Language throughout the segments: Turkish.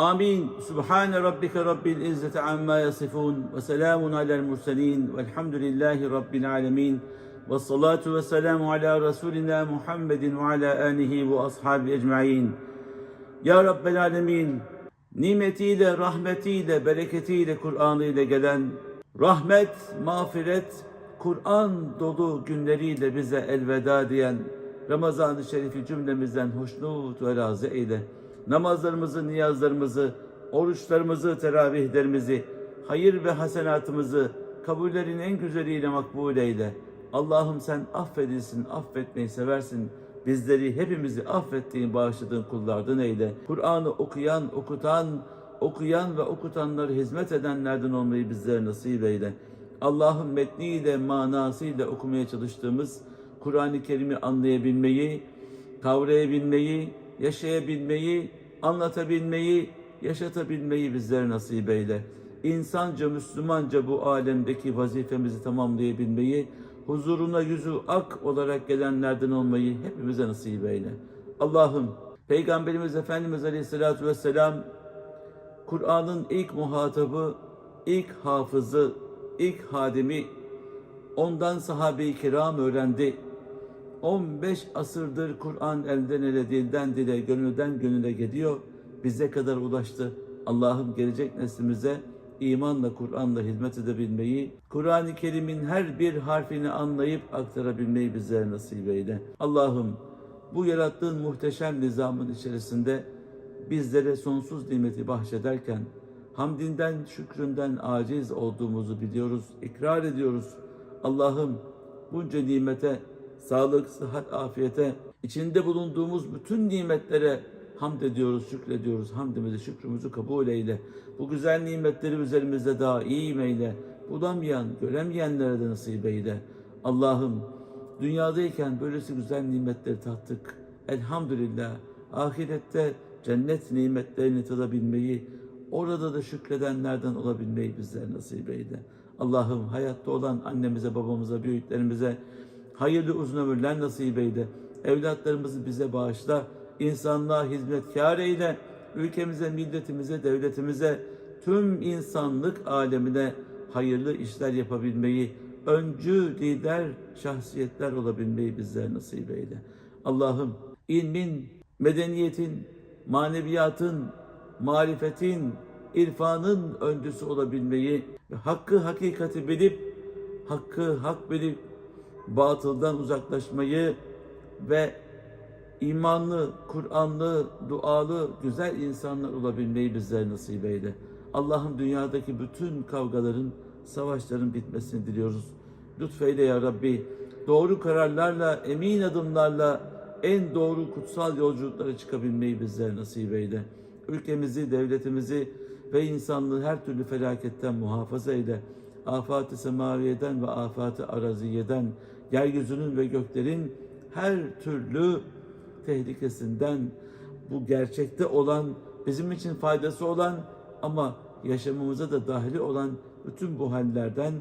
آمين سبحان ربك رب العزة عما يصفون وسلام على المرسلين والحمد لله رب العالمين والصلاة والسلام على رسولنا محمد وعلى آله وأصحابه أجمعين Ya Rabbel Alemin, nimetiyle, rahmetiyle, bereketiyle, Kur'an'ı ile gelen rahmet, mağfiret, Kur'an dolu günleriyle bize elveda diyen Ramazan-ı Şerif'i cümlemizden hoşnut ve razı eyle. Namazlarımızı, niyazlarımızı, oruçlarımızı, teravihlerimizi, hayır ve hasenatımızı kabullerin en güzeliyle makbul eyle. Allah'ım sen affedilsin, affetmeyi seversin. Bizleri hepimizi affettiğin, bağışladığın kullardan eyle. Kur'an'ı okuyan, okutan, okuyan ve okutanları hizmet edenlerden olmayı bizlere nasip eyle. Allah'ın metniyle, manasıyla okumaya çalıştığımız Kur'an-ı Kerim'i anlayabilmeyi, kavrayabilmeyi, yaşayabilmeyi, anlatabilmeyi, yaşatabilmeyi bizlere nasip eyle. İnsanca, Müslümanca bu alemdeki vazifemizi tamamlayabilmeyi, huzuruna yüzü ak olarak gelenlerden olmayı hepimize nasip eyle. Allah'ım, Peygamberimiz Efendimiz Aleyhisselatü Vesselam, Kur'an'ın ilk muhatabı, ilk hafızı, ilk hadimi, ondan sahabe-i kiram öğrendi. 15 asırdır Kur'an elden ele, dilden dile, gönülden gönüle gidiyor. Bize kadar ulaştı. Allah'ım gelecek neslimize imanla, Kur'an'la hizmet edebilmeyi, Kur'an-ı Kerim'in her bir harfini anlayıp aktarabilmeyi bizlere nasip eyle. Allah'ım bu yarattığın muhteşem nizamın içerisinde bizlere sonsuz nimeti bahşederken hamdinden, şükründen aciz olduğumuzu biliyoruz, ikrar ediyoruz. Allah'ım bunca nimete, sağlık, sıhhat, afiyete, içinde bulunduğumuz bütün nimetlere hamd ediyoruz, şükrediyoruz. Hamdimizi, şükrümüzü kabul eyle. Bu güzel nimetleri üzerimizde daim eyle. Bulamayan, göremeyenlere de nasip eyle. Allah'ım dünyadayken böylesi güzel nimetleri tattık. Elhamdülillah. Ahirette cennet nimetlerini tadabilmeyi, orada da şükredenlerden olabilmeyi bizlere nasip eyle. Allah'ım hayatta olan annemize, babamıza, büyüklerimize hayırlı uzun ömürler nasip eyle. Evlatlarımızı bize bağışla. insanlığa hizmetkar eyle. Ülkemize, milletimize, devletimize, tüm insanlık alemine hayırlı işler yapabilmeyi, öncü lider şahsiyetler olabilmeyi bizlere nasip eyle. Allah'ım ilmin, medeniyetin, maneviyatın, marifetin, irfanın öncüsü olabilmeyi hakkı hakikati bilip, hakkı hak bilip, batıldan uzaklaşmayı ve imanlı, Kur'anlı, dualı, güzel insanlar olabilmeyi bizlere nasip eyle. Allah'ım dünyadaki bütün kavgaların, savaşların bitmesini diliyoruz. Lütfeyle ya Rabbi. Doğru kararlarla, emin adımlarla en doğru kutsal yolculuklara çıkabilmeyi bizlere nasip eyle. Ülkemizi, devletimizi ve insanlığı her türlü felaketten muhafaza eyle. Afat-ı semaviyeden ve afat-ı araziyeden, yeryüzünün ve göklerin her türlü tehlikesinden bu gerçekte olan, bizim için faydası olan ama yaşamımıza da dahili olan bütün bu hallerden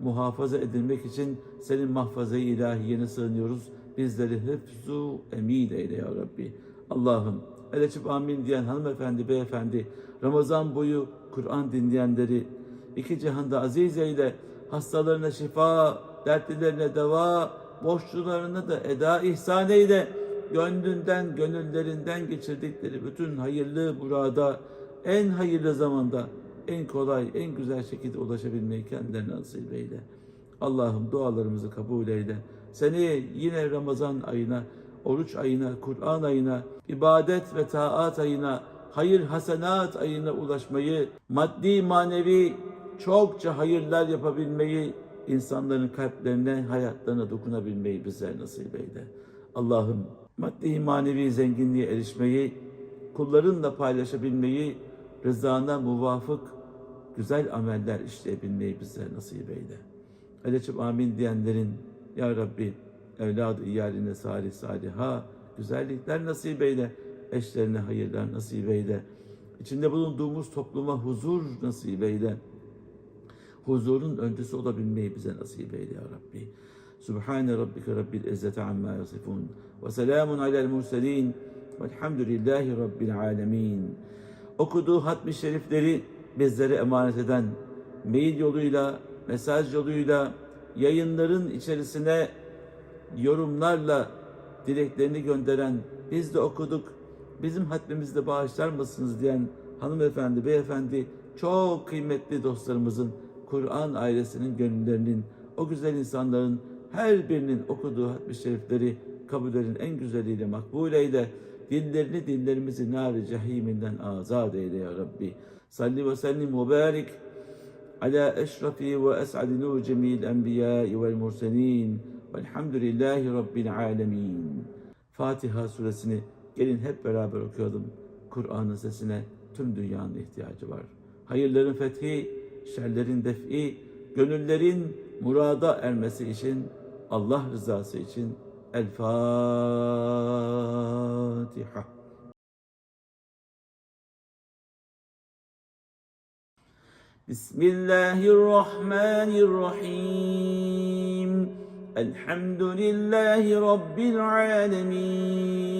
muhafaza edilmek için senin mahfazayı ilahiyene sığınıyoruz. Bizleri hıfzu emin eyle ya Rabbi. Allah'ım el amin diyen hanımefendi, beyefendi, Ramazan boyu Kur'an dinleyenleri iki cihanda aziz eyle, hastalarına şifa, dertlilerine deva, borçlularına da eda ihsan eyle. Gönlünden, gönüllerinden geçirdikleri bütün hayırlı burada, en hayırlı zamanda, en kolay, en güzel şekilde ulaşabilmeyi kendilerine nasip eyle. Allah'ım dualarımızı kabul eyle. Seni yine Ramazan ayına, oruç ayına, Kur'an ayına, ibadet ve taat ayına, hayır hasenat ayına ulaşmayı, maddi manevi çokça hayırlar yapabilmeyi, insanların kalplerine, hayatlarına dokunabilmeyi bize nasip eyle. Allah'ım maddi manevi zenginliğe erişmeyi, kullarınla paylaşabilmeyi, rızana muvafık güzel ameller işleyebilmeyi bize nasip eyle. Aleçim amin diyenlerin Ya Rabbi evladı iyaline salih saliha güzellikler nasip eyle. Eşlerine hayırlar nasip eyle. İçinde bulunduğumuz topluma huzur nasip eyle. Huzurun öncüsü olabilmeyi bize nasip eyle ya Rabbi. Subhane rabbike rabbil izzeti amma yasifun. Ve selamun alel murselin. Velhamdülillahi rabbil alemin. okuduğu hatmi şerifleri bizlere emanet eden, mail yoluyla, mesaj yoluyla, yayınların içerisine yorumlarla dileklerini gönderen, biz de okuduk, bizim hatmimizde bağışlar mısınız diyen hanımefendi, beyefendi, çok kıymetli dostlarımızın, Kur'an ailesinin gönüllerinin, o güzel insanların her birinin okuduğu hatmi şerifleri kabullerin en güzeliyle makbul eyle. Dillerini dillerimizi nar-ı cehiminden azat eyle ya Rabbi. Salli ve sellim ve barik ala eşrafi ve es'adi nur cemil enbiya vel murselin. Velhamdülillahi Rabbil alemin. Fatiha suresini gelin hep beraber okuyalım. Kur'an'ın sesine tüm dünyanın ihtiyacı var. Hayırların fethi şerlerin defi, gönüllerin murada ermesi için, Allah rızası için El Fatiha. Bismillahirrahmanirrahim. Elhamdülillahi Rabbil alemin.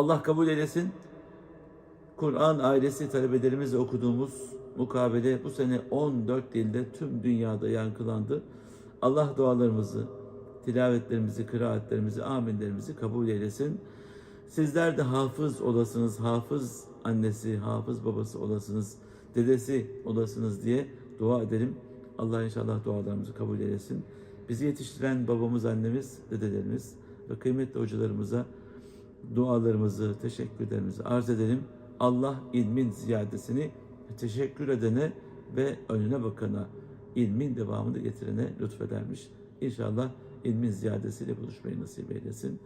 Allah kabul eylesin. Kur'an ailesi talebelerimizle okuduğumuz mukabele bu sene 14 dilde tüm dünyada yankılandı. Allah dualarımızı, tilavetlerimizi, kıraatlerimizi, aminlerimizi kabul eylesin. Sizler de hafız olasınız, hafız annesi, hafız babası olasınız, dedesi olasınız diye dua edelim. Allah inşallah dualarımızı kabul eylesin. Bizi yetiştiren babamız, annemiz, dedelerimiz ve kıymetli hocalarımıza dualarımızı, teşekkürlerimizi arz edelim. Allah ilmin ziyadesini teşekkür edene ve önüne bakana, ilmin devamını getirene lütfedermiş. İnşallah ilmin ziyadesiyle buluşmayı nasip eylesin.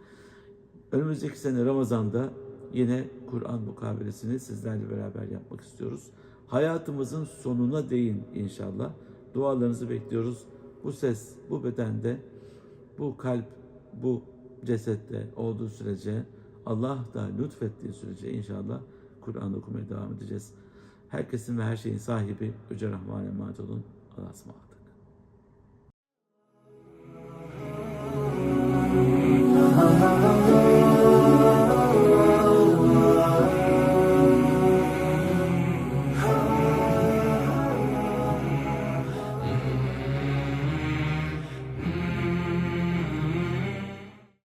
Önümüzdeki sene Ramazan'da yine Kur'an mukabelesini sizlerle beraber yapmak istiyoruz. Hayatımızın sonuna değin inşallah. Dualarınızı bekliyoruz. Bu ses, bu bedende, bu kalp, bu cesette olduğu sürece Allah da lütfettiği sürece inşallah Kur'an okumaya devam edeceğiz. Herkesin ve her şeyin sahibi Yüce Rahman'a emanet olun. Allah'a.